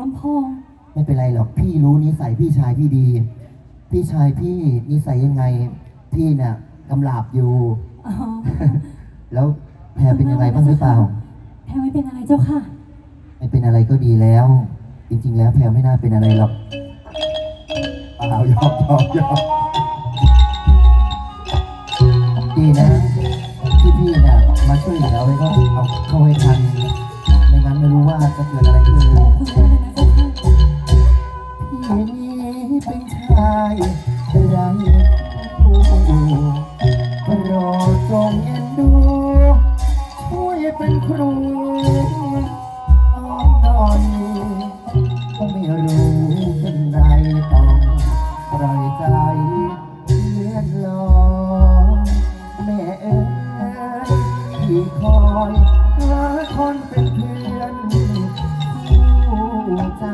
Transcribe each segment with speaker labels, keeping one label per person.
Speaker 1: ลำโพง
Speaker 2: ไม่เป็นไรหรอก พี่รู้นิสัยพี่ชายพี่ดี พี่ชายพี่นิสัยยังไง พี่น่ะกำลาบอยู่
Speaker 1: อ๋อ
Speaker 2: แล้วแพรเป็นยังไงบ้างหรือเปล่า
Speaker 1: แพรไม่เป็นอะไรเจ้าค่ะ
Speaker 2: ไม่เป็นอะไรก็ดีแล้ว จริง ๆ แล้วแพรไม่น่าเป็นอะไรหรอกเปล่ายอกยอกยอกดีนะที่พี่เนี่ยมาช่วยเหลือไว้ก็เอาเข้าให้ทัน อ
Speaker 1: ย
Speaker 2: หาคนเป็นเพื่อนคู่ใจ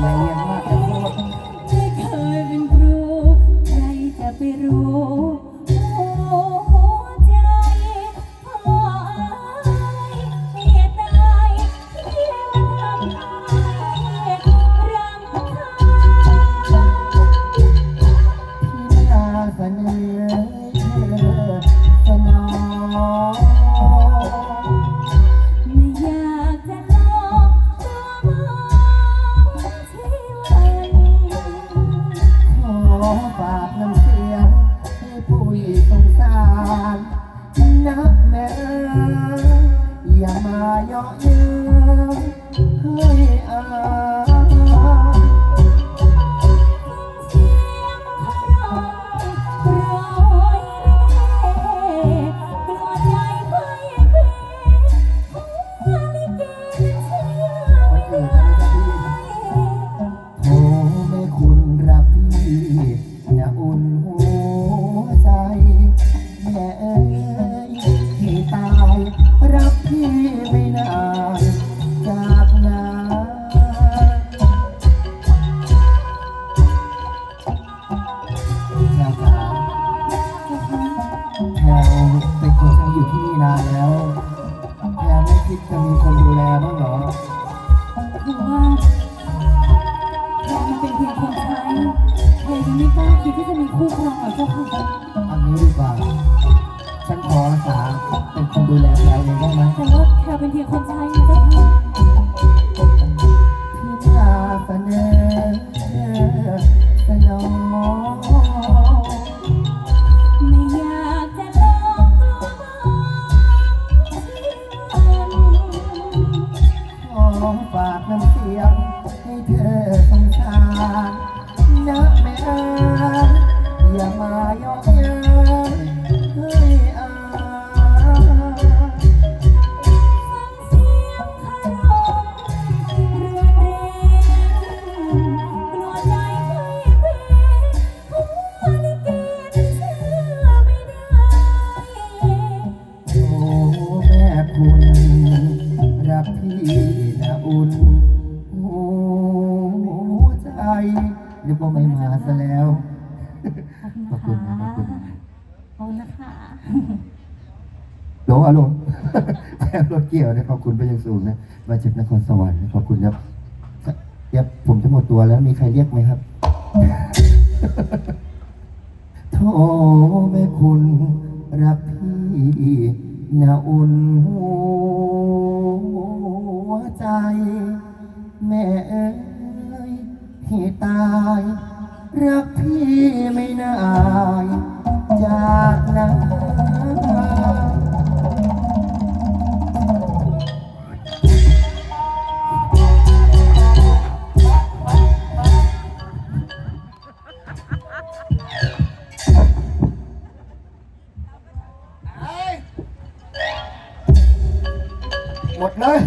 Speaker 2: อย่าเรียน สงสารนักแม่อย่ามาเยาะเย้ยให้อาย
Speaker 1: เสียงขร้องโปรยเร่กลัวใจไม่เคลหัวลิเกเชื่อไม่ได้
Speaker 2: โอ้แม่คุณรักพี่นะอุ่นหัว รวเป็นคนที่อยู่ที่นี่นานแล้วแพรวไม่คิดจะมีคนดูแลบ้างเหรอ
Speaker 1: คือว่าแพรมันเป็นเพียงคนใช้แพรยังไม่กล้าคิดที่จะมีคู่ครองหรอกเจ้าค่ะ
Speaker 2: เอันนี้ดีกว่า ฉันขออาสาเป็นคนดูแลแพ เธอสงสารนะแม่อยอย่ามายาะเย้ยให้อาย
Speaker 1: เสียงคารมเรือเร็วกลัวใจไม่เพลหัวลิเกินชื่อไม่ได้
Speaker 2: โอ้แม่คุณ รักพี่นะอุ่น นึกว่าไม่มาซะแล้ว ขอบคุณนะขอบคุณนะ
Speaker 1: ขอบคุณนะคะ
Speaker 2: หลงอารมณ์แค่รถเกี่ยวเนี่ยขอบคุณไปยังสูงนะ มาจากนครสวรรค์ขอบคุณครับเดี๋ยวผมจะหมดตัวแล้วมีใครเรียกไหมครับโทแม่คุณรักพี่นาอุ่นหัวใจ ตาย รักพี่ไม่นายจากนั้นหมดเลย